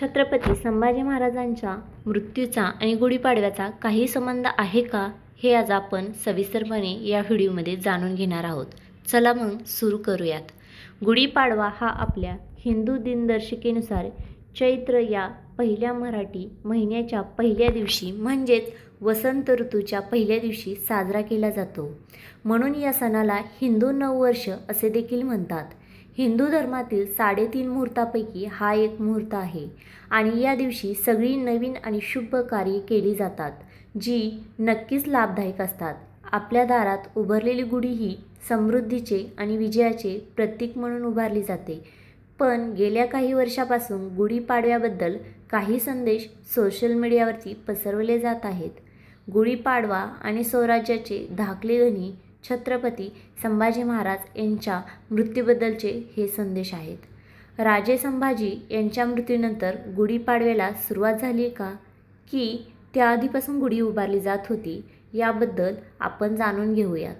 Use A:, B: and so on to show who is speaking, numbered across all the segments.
A: छत्रपती संभाजी महाराजांच्या मृत्यूचा आणि गुढीपाडव्याचा काही संबंध आहे का हे आज आपण सविस्तरपणे या व्हिडिओमध्ये जाणून घेणार आहोत. चला मग सुरू करूयात. गुढीपाडवा हा आपल्या हिंदू दिनदर्शिकेनुसार चैत्र या पहिल्या मराठी महिन्याच्या पहिल्या दिवशी म्हणजेच वसंत ऋतूच्या पहिल्या दिवशी साजरा केला जातो. म्हणून या सणाला हिंदू नववर्ष असे देखील म्हणतात. हिंदू धर्मातील साडेतीन मुहूर्तापैकी हा एक मुहूर्त आहे आणि या दिवशी सगळी नवीन आणि शुभ कार्ये केली जातात जी नक्कीच लाभदायक असतात. आपल्या दारात उभारलेली गुढी ही समृद्धीचे आणि विजयाचे प्रतीक म्हणून उभारली जाते. पण गेल्या काही वर्षापासून गुढीपाडव्याबद्दल काही संदेश सोशल मीडियावरती पसरवले जात आहेत. गुढीपाडवा आणि स्वराज्याचे धाकले धनी छत्रपती संभाजी महाराज यांच्या मृत्यूबद्दलचे हे संदेश आहेत. राजे संभाजी यांच्या मृत्यूनंतर गुढीपाडव्याला सुरुवात झाली का? की त्याआधीपासून गुढी उभारली जात होती याबद्दल आपण जाणून घेऊयात.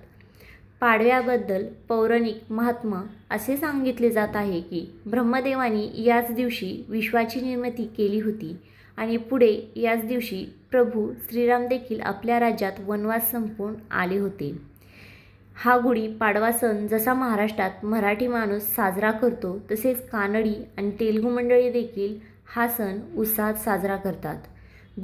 A: पाडव्याबद्दल पौराणिक महात्मा असे सांगितले जात आहे की ब्रह्मदेवानी याच दिवशी विश्वाची निर्मिती केली होती आणि पुढे याच दिवशी प्रभू श्रीराम देखील आपल्या राज्यात वनवास संपून आले होते. हा गुढी पाडवा सण जसा महाराष्ट्रात मराठी माणूस साजरा करतो तसेच कानडी आणि तेलुगू मंडळी देखील हा सण उत्साहात साजरा करतात.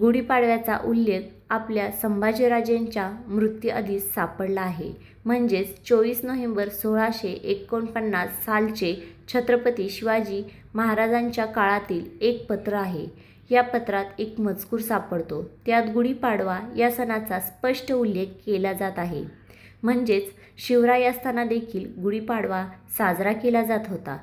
A: गुढीपाडव्याचा उल्लेख आपल्या संभाजीराजेंच्या मृत्यूआधीच सापडला आहे. म्हणजेच चोवीस नोव्हेंबर सोळाशे एकोणपन्नास सालचे छत्रपती शिवाजी महाराजांच्या काळातील एक पत्र आहे. या पत्रात एक मजकूर सापडतो. त्यात गुढीपाडवा या सणाचा स्पष्ट उल्लेख केला जात आहे. म्हणजेच शिवराय असताना देखील गुढीपाडवा साजरा केला जात होता.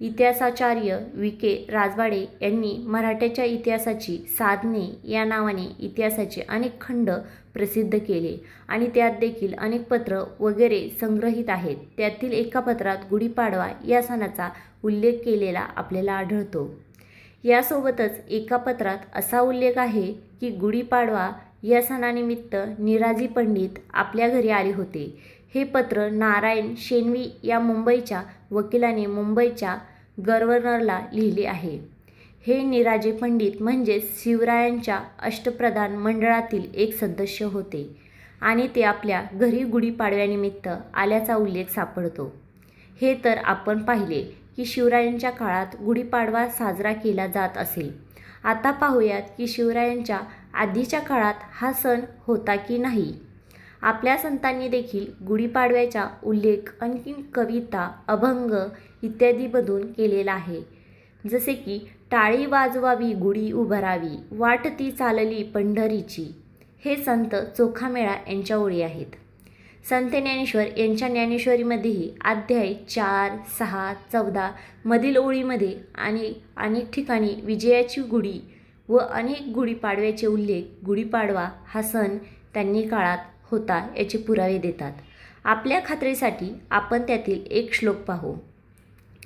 A: इतिहासाचार्य वि के. राजवाडे यांनी मराठ्याच्या इतिहासाची साधने या नावाने इतिहासाचे अनेक खंड प्रसिद्ध केले आणि त्यात देखील अनेक पत्र वगैरे संग्रहित आहेत. त्यातील एका पत्रात गुढीपाडवा या सणाचा उल्लेख केलेला आपल्याला आढळतो. यासोबतच एका पत्रात असा उल्लेख आहे की गुढीपाडवा या सणानिमित्त निराजी पंडित आपल्या घरी आले होते. हे पत्र नारायण शेनवी या मुंबईच्या वकिलाने मुंबईच्या गव्हर्नरला लिहिले आहे. हे निराजे पंडित म्हणजेच शिवरायांच्या अष्टप्रधान मंडळातील एक सदस्य होते आणि ते आपल्या घरी गुढीपाडव्यानिमित्त आल्याचा उल्लेख सापडतो. हे तर आपण पाहिले की शिवरायांच्या काळात गुढीपाडवा साजरा केला जात असेल आता पाहूयात की शिवरायांच्या आधीच्या काळात हा सण होता की नाही? आपल्या संतांनी देखील गुढीपाडव्याचा उल्लेख आणखीन कविता अभंग इत्यादीमधून केलेला आहे. जसे की टाळी वाजवावी गुढी उभारावी वाट ती चालली पंढरीची. हे संत चोखामेळा यांच्या ओळी आहेत. संत ज्ञानेश्वर यांच्या ज्ञानेश्वरीमध्येही अध्याय चार सहा चौदा मधील ओळीमध्ये आणि अनेक ठिकाणी विजयाची गुढी व अनेक गुढीपाडव्याचे उल्लेख गुढीपाडवा हा सण त्यांनी काळात होता याचे पुरावे देतात. आपल्या खात्रीसाठी आपण त्यातील एक श्लोक पाहू.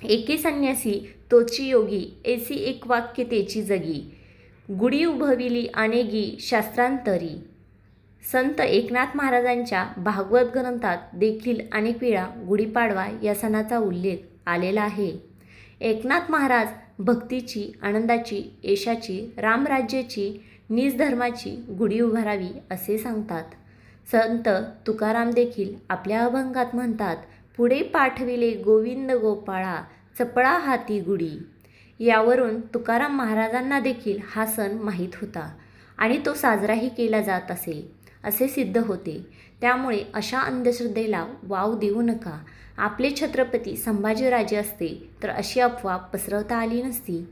A: एके संन्यासी तोची योगी एसी एक वाक्य तेची जगी. गुढी उभविली अनेगी शास्त्रांतरी. संत एकनाथ महाराजांच्या भागवत ग्रंथात देखील अनेक वेळा गुढीपाडवा या सणाचा उल्लेख आलेला आहे. एकनाथ महाराज भक्तीची आनंदाची यशाची रामराज्याची निजधर्माची गुढी उभारावी असे सांगतात. संत तुकाराम देखील आपल्या अभंगात म्हणतात पुढे पाठविले गोविंद गोपाळा चपळा हाती गुढी. यावरून तुकाराम महाराजांना देखील हा सण माहीत होता आणि तो साजराही केला जात असेल असे सिद्ध होते. त्यामुळे अशा अंधश्रद्धेला वाव देऊ नका. आपले छत्रपती संभाजीराजे असते तर अशी अफवा पसरवता आली नसती.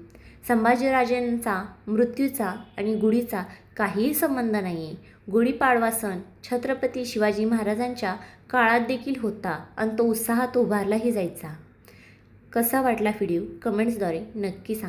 A: संभाजीराजेंचा मृत्यूचा आणि गुढीचा काहीही संबंध नाही आहे गुढीपाडवा सण छत्रपती शिवाजी महाराजांच्या काळात देखील होता आणि तो उत्साहात उभारलाही जायचा. कसा वाटला व्हिडिओ? कमेंट्सद्वारे नक्की सांगा.